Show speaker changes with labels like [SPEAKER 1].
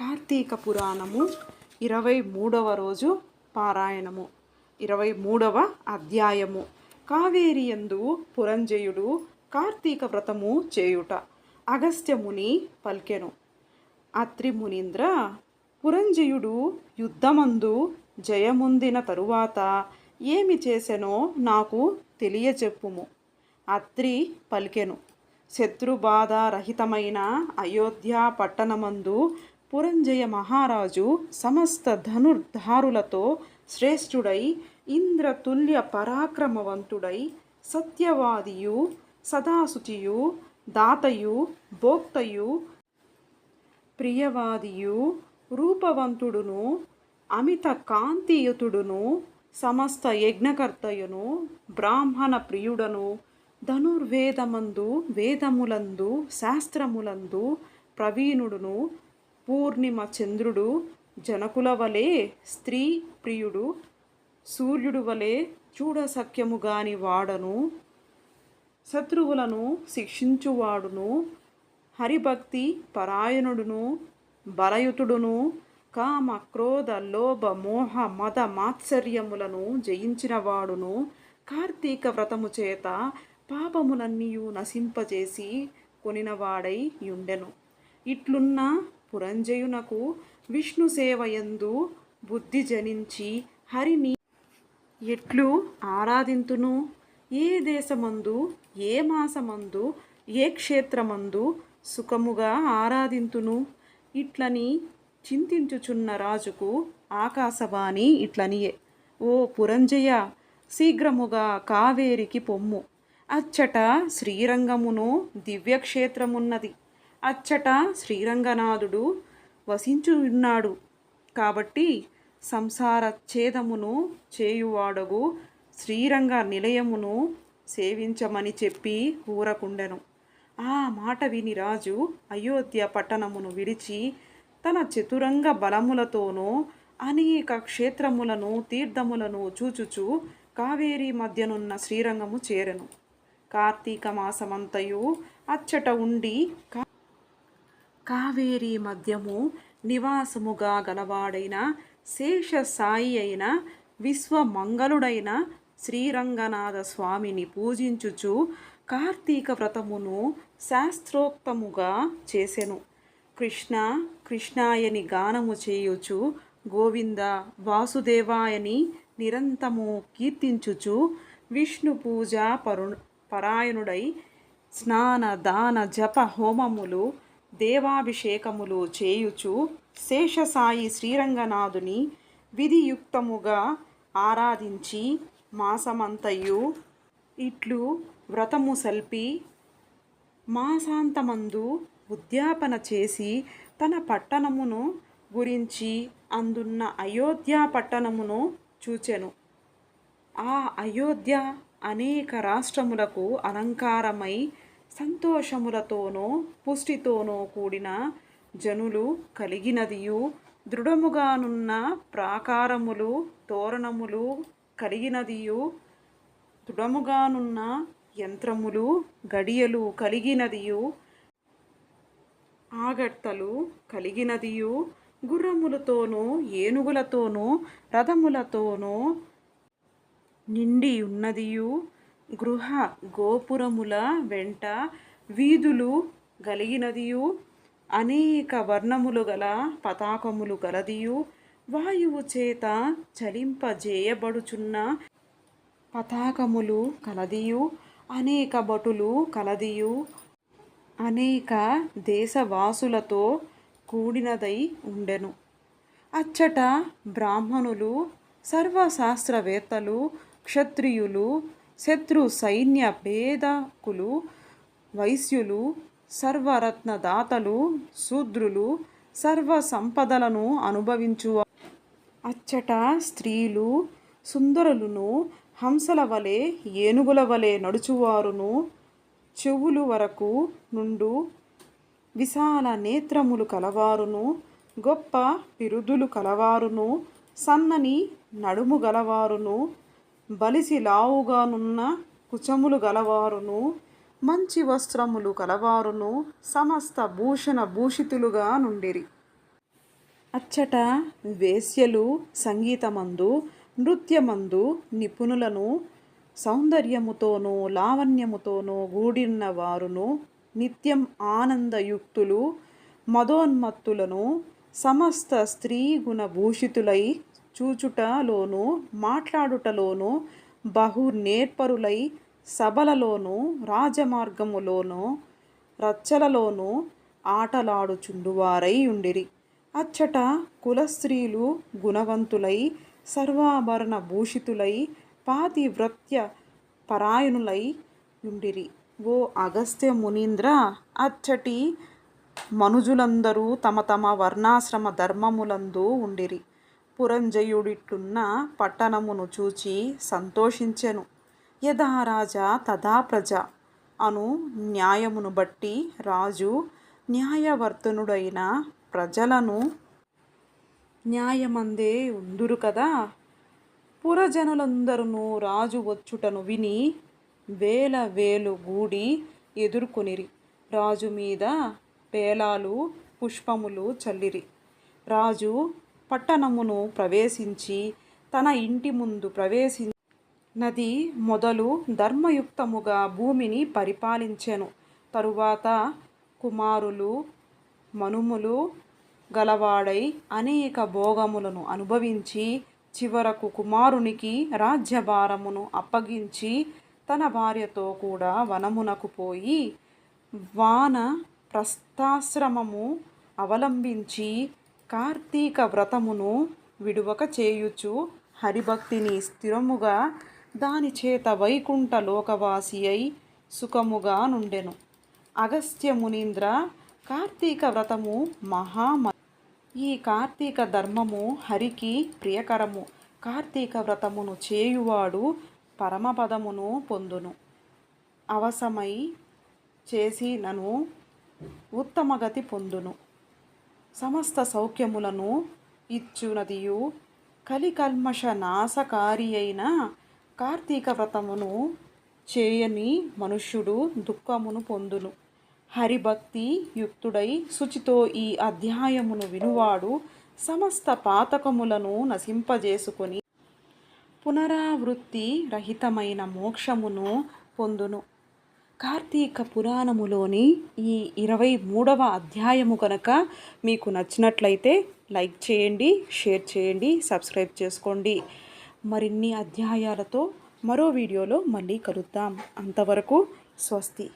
[SPEAKER 1] కార్తీక పురాణము ఇరవై మూడవ రోజు పారాయణము. ఇరవై మూడవ అధ్యాయము కావేరియందు పురంజయుడు కార్తీక వ్రతము చేయుట అగస్త్యముని పల్కెను. అత్రి మునీంద్ర పురంజయుడు యుద్ధమందు జయముందిన తరువాత ఏమి చేసెనో నాకు తెలియచెప్పుము. అత్రి పలికెను. శత్రుబాధారహితమైన అయోధ్య పట్టణమందు పురంజయ మహారాజు సమస్త ధనుర్ధారులతో శ్రేష్ఠుడై ఇంద్రతుల్య పరాక్రమవంతుడై సత్యవాదియు సదాశుచియు దాతయు భోక్తయు ప్రియవాదియు రూపవంతుడును అమిత కాంతియుతుడును సమస్త యజ్ఞకర్తయును బ్రాహ్మణ ప్రియుడను ధనుర్వేదమందు వేదములందు శాస్త్రములందు ప్రవీణుడును పూర్ణిమ చంద్రుడు జనకుల వలె స్త్రీ ప్రియుడు సూర్యుడు వలె చూడసఖ్యముగాని వాడను శత్రువులను శిక్షించువాడును హరిభక్తి పరాయణుడును బలయుతుడును కామ క్రోధ లోభ మోహ మద మాత్సర్యములను జయించినవాడును కార్తీక వ్రతము చేత పాపములన్నీయు నశింపజేసి కొనినవాడై యుండెను. ఇట్లున్న పురంజయునకు విష్ణు సేవయందు బుద్ధి జనించి హరిని ఎట్లు ఆరాధింతును? ఏ దేశమందు ఏ మాసమందు ఏ క్షేత్రమందు సుఖముగా ఆరాధింతును? ఇట్లని చింతించుచున్న రాజుకు ఆకాశవాణి ఇట్లనియే ఓ పురంజయ శీఘ్రముగా కావేరికి పొమ్ము. అచ్చట శ్రీరంగమును దివ్యక్షేత్రమున్నది. అచ్చట శ్రీరంగనాథుడు వసించున్నాడు కాబట్టి సంసార ఛేదమును చేయువాడగు శ్రీరంగ నిలయమును సేవించమని చెప్పి ఊరకుండెను. ఆ మాట విని రాజు అయోధ్య పట్టణమును విడిచి తన చతురంగ బలములతోనూ అనేక క్షేత్రములను తీర్థములను చూచుచు కావేరి మధ్యనున్న శ్రీరంగము చేరెను. కార్తీక మాసమంతయు అచ్చట ఉండి కావేరి మధ్యము నివాసముగా గలవాడైన శేష సాయి అయిన విశ్వమంగళుడైన శ్రీరంగనాథ స్వామిని పూజించుచు కార్తీక వ్రతమును శాస్త్రోక్తముగా చేసెను. కృష్ణ కృష్ణాయని గానము చేయుచు గోవింద వాసుదేవాయని నిరంతము కీర్తించుచు విష్ణు పూజ పరు పరాయణుడై స్నాన దాన జప హోమములు దేవాభిషేకములు చేయుచు శేషసాయి శ్రీరంగనాథుని విధియుక్తముగా ఆరాధించి మాసమంతయు ఇట్లు వ్రతము సల్పి మాసాంతమందు ఉద్యాపన చేసి తన పట్టణమును గురించి అందున్న అయోధ్య పట్టణమును చూచెను. ఆ అయోధ్య అనేక రాష్ట్రములకు అలంకారమై సంతోషములతోనూ పుష్టితోనూ కూడిన జనులు కలిగినదియు. దృఢముగానున్న ప్రాకారములు తోరణములు కలిగినదియు. దృఢముగానున్న యంత్రములు గడియలు కలిగినదియు. ఆగట్టలు కలిగినదియు. గుర్రములతోనూ ఏనుగులతోనూ రథములతోనూ నిండి ఉన్నదియు గృహ గోపురముల వెంట వీధులు గలిగినదియు అనేక వర్ణములు గల పతాకములు గలదియు వాయువు చేత చలింపజేయబడుచున్న పతాకములు కలదియు అనేక భటులు కలదియు అనేక దేశవాసులతో కూడినదై ఉండెను. అచ్చట బ్రాహ్మణులు సర్వశాస్త్రవేత్తలు క్షత్రియులు శత్రు సైన్య భేదకులు వైశ్యులు సర్వరత్నదాతలు శూద్రులు సర్వ సంపదలను అనుభవించు. అచ్చట స్త్రీలు సుందరులను హంసల వలె ఏనుగుల వలె నడుచువారును. చెవులు వరకు నుండు విశాల నేత్రములు కలవారును. గొప్ప బిరుదులు కలవారును. సన్నని నడుము గలవారును. బలిసి లావుగానున్న కుచములు గలవారును మంచి వస్త్రములు కలవారును సమస్త భూషణ భూషితులుగా నుండిరి. అచ్చట వేశ్యలు సంగీతమందు నృత్యమందు నిపుణులను సౌందర్యముతోనూ లావణ్యముతోనూ గూడిన్న వారును నిత్యం ఆనందయుక్తులు మదోన్మత్తులను సమస్త స్త్రీ గుణభూషితులై చూచుటలోను మాట్లాడుటలోను బహు నేర్పరులై సభలలోను రాజమార్గములోను రచ్చలలోను ఆటలాడుచుండువారై ఉండిరి. అచ్చట కులస్త్రీలు గుణవంతులై సర్వాభరణ భూషితులై పాతివ్రత్య పరాయణులై ఉండిరి. ఓ అగస్త్య మునీంద్ర అచ్చటి మనుజులందరూ తమ తమ వర్ణాశ్రమ ధర్మములందు ఉండిరి. పురంజయుడిట్టున్న పట్టణమును చూచి సంతోషించెను. యథా రాజా తథా ప్రజ అను న్యాయమును బట్టి రాజు న్యాయవర్తనుడైన ప్రజలను న్యాయమందే ఉందురు కదా? పురజనులందరూ రాజు వచ్చుటను విని వేల వేలు గూడి ఎదుర్కొనిరి. రాజు మీద పేలాలు పుష్పములు చల్లిరి. రాజు పట్టణమును ప్రవేశించి తన ఇంటి ముందు ప్రవేశి నది మొదలు ధర్మయుక్తముగా భూమిని పరిపాలించెను. తరువాత కుమారులు మనుములు గలవాడై అనేక భోగములను అనుభవించి చివరకు కుమారునికి రాజ్యభారమును అప్పగించి తన భార్యతో కూడా వనమునకు పోయి వాన ప్రస్థాశ్రమము అవలంబించి కార్తీక వ్రతమును విడువక చేయుచు హరిభక్తిని స్థిరముగా దాని చేత వైకుంఠ లోకవాసి అయి సుఖముగా నుండెను. అగస్త్య మునీంద్ర కార్తీక వ్రతము మహామ ఈ కార్తీక ధర్మము హరికి ప్రియకరము. కార్తీక వ్రతమును చేయువాడు పరమపదమును పొందును. అవసమై చేసినను ఉత్తమగతి పొందును. సమస్త సౌఖ్యములను ఇచ్చునదియు. కలికల్మష నాశకారి అయిన కార్తీక వ్రతమును చేయని మనుష్యుడు దుఃఖమును పొందును. హరిభక్తి యుక్తుడై శుచితో ఈ అధ్యాయమును వినువాడు సమస్త పాతకములను నశింపజేసుకొని పునరావృత్తి రహితమైన మోక్షమును పొందును. కార్తీక పురాణములోని ఈ ఇరవై మూడవ అధ్యాయము కనుక మీకు నచ్చినట్లయితే లైక్ చేయండి షేర్ చేయండి సబ్స్క్రైబ్ చేసుకోండి. మరిన్ని అధ్యాయాలతో మరో వీడియోలో మళ్ళీ కలుద్దాం. అంతవరకు స్వస్తి.